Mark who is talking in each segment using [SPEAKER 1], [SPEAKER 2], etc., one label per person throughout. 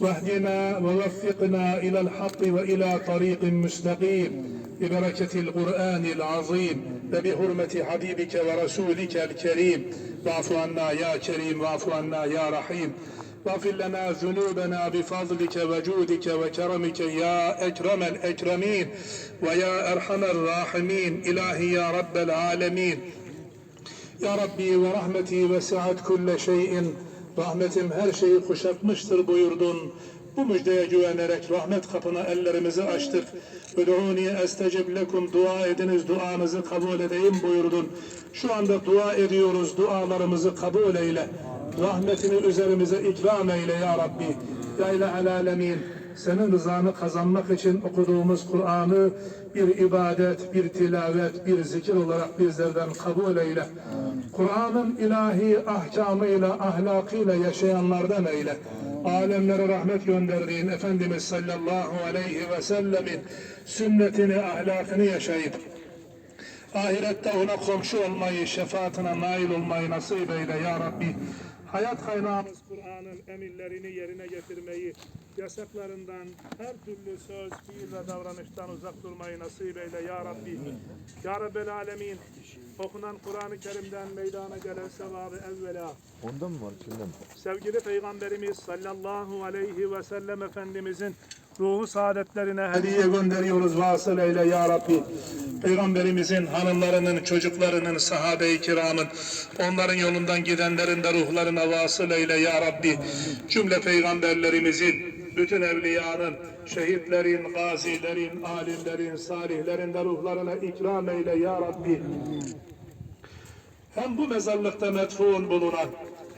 [SPEAKER 1] واهدنا ووفقنا إلى الحق وإلى طريق مستقيم ببركة القرآن العظيم وبحرمة حبيبك ورسولك الكريم واعف عنا يا كريم واعف عنا يا رحيم واغفر لنا ذنوبنا بفضلك وجودك وكرمك يا أكرم الأكرمين ويا أرحم الراحمين إلهي يا رب العالمين Ya Rabbi ve rahmeti vesiat kulle şeyin rahmetim her şeyi kuşatmıştır buyurdun. Bu müjdeye güvenerek rahmet kapına ellerimizi açtık. Ödûni estecib lekum dua ediniz duanızı kabul edeyim buyurdun. Şu anda dua ediyoruz dualarımızı kabul eyle. Rahmetini üzerimize ikram eyle ya Rabbi. Ya ilahel alemin. Senin rızanı kazanmak için okuduğumuz Kur'an'ı bir ibadet, bir tilavet, bir zikir olarak bizlerden kabul eyle. Kur'an'ın ilahi ahkamıyla, ahlakıyla yaşayanlardan eyle. Alemlere rahmet gönderdiğin Efendimiz sallallahu aleyhi ve sellemin sünnetini, ahlakını yaşayıp ahirette ona komşu olmayı, şefaatine nail olmayı nasip eyle ya Rabbi. Hayat kaynağımız Kur'an'ın emirlerini yerine getirmeyi, yasaklarından her türlü söz, fiil ve davranıştan uzak durmayı nasip eyle ya Rabbi. Ya Rabbel Alemin, okunan Kur'an-ı Kerim'den meydana gelen sevabı evvela,
[SPEAKER 2] Ondan mı var mi?
[SPEAKER 1] sevgili Peygamberimiz sallallahu aleyhi ve sellem Efendimizin ruhu saadetlerine hediye gönderiyoruz vasıl eyle ya Rabbi. Peygamberimizin hanımlarının, çocuklarının, sahabe-i kiramın, onların yolundan gidenlerin de ruhlarına vasıl eyle ya Rabbi. Cümle peygamberlerimizin, bütün evliyanın, şehitlerin, gazilerin, alimlerin, salihlerin de ruhlarına ikram eyle ya Rabbi hem bu mezarlıkta metfun bulunan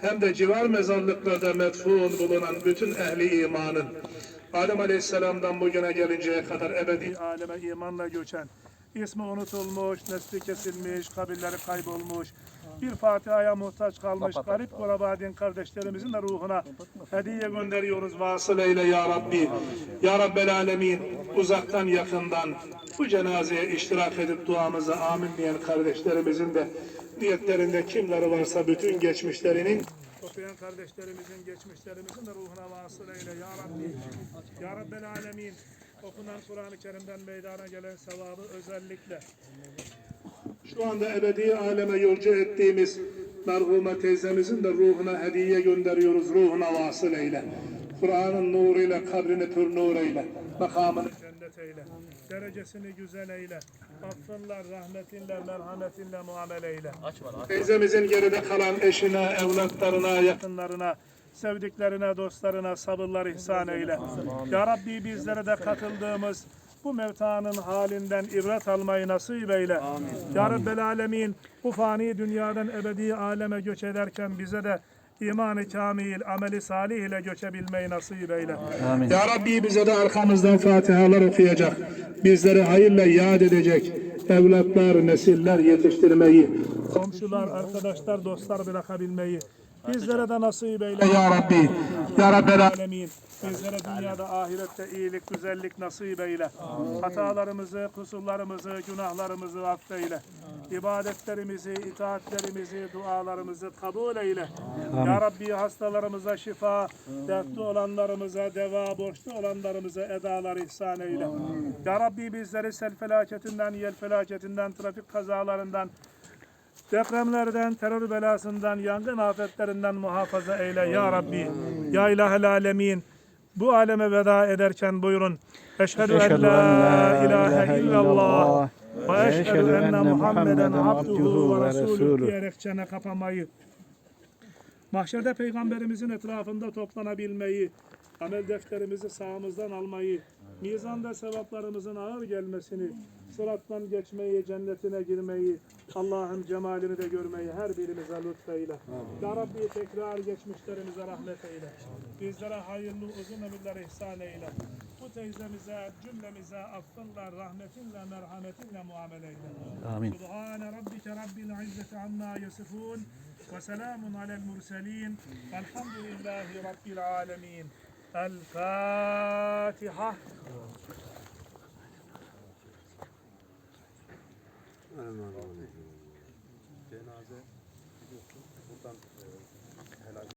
[SPEAKER 1] hem de civar mezarlıklarda metfun bulunan bütün ehli imanın Adem Aleyhisselam'dan bugüne gelinceye kadar ebedi aleme imanla göçen ismi unutulmuş, nesli kesilmiş, kabirleri kaybolmuş, bir Fatiha'ya muhtaç kalmış garip Gorabadin kardeşlerimizin de ruhuna hediye gönderiyoruz. Vasıl eyle ya Rabbi. Ya Rabbel Alemin uzaktan yakından bu cenazeye iştirak edip duamıza amin diyen kardeşlerimizin de niyetlerinde kimleri varsa bütün geçmişlerinin okuyan kardeşlerimizin, geçmişlerimizin de ruhuna vasıl eyle ya Rabbi. Ya Rabbel Alemin okunan Kur'an-ı Kerim'den meydana gelen sevabı özellikle şu anda ebedi aleme yolcu ettiğimiz merhume teyzemizin de ruhuna hediye gönderiyoruz. Ruhuna vasıl eyle. Kur'an'ın nuruyla kabrini pür nur eyle. Makamını cennet eyle. Derecesini güzel eyle. Affınla, rahmetinle, merhametinle muamele eyle. Teyzemizin geride kalan eşine, evlatlarına, yakınlarına, sevdiklerine, dostlarına sabırlar ihsan eyle. Ya Rabbi bizlere de katıldığımız bu mevtanın halinden ibret almayı nasip eyle. Ya Rabbel Alemin bu fani dünyadan ebedi aleme göç ederken bize de iman-ı kamil, ameli salih ile göçebilmeyi nasip eyle. Ya Rabbi bize de arkamızdan Fatihalar okuyacak, bizleri hayırla yad edecek, evlatlar, nesiller yetiştirmeyi, komşular, arkadaşlar, dostlar bırakabilmeyi, bizlere de nasip eyle. Ya Rabbi, Ya Rabbel Alemin, bizlere dünyada, ahirette iyilik, güzellik nasip eyle. Hatalarımızı, kusurlarımızı, günahlarımızı affeyle. İbadetlerimizi, itaatlerimizi, dualarımızı kabul eyle. Ya Rabbi hastalarımıza şifa, dertli olanlarımıza deva, borçlu olanlarımıza edalar ihsan eyle. Ya Rabbi bizleri sel felaketinden, yel felaketinden, trafik kazalarından, depremlerden, terör belasından, yangın afetlerinden muhafaza eyle ya Rabbi. Ya ilahel alemin. Bu aleme veda ederken buyurun. Eşhedü en la ilahe illallah ve eşhedü enne Muhammeden abduhu ve resulü diyerek çene kapamayı. Mahşerde peygamberimizin etrafında toplanabilmeyi, amel defterimizi sağımızdan almayı, mizanda sevaplarımızın ağır gelmesini, sırattan geçmeyi, cennetine girmeyi, Allah'ın cemalini de görmeyi her birimize lütfeyle. Ya Rabbi tekrar geçmişlerimize rahmet eyle. Bizlere hayırlı uzun ömürler ihsan eyle. Bu teyzemize, cümlemize affınla, rahmetinle, merhametinle muamele eyle.
[SPEAKER 2] Amin.
[SPEAKER 1] Subhane rabbike rabbil izzeti amma yasifun ve selamun alel murselin velhamdülillahi rabbil alemin.
[SPEAKER 3] الفاتحة. جنازة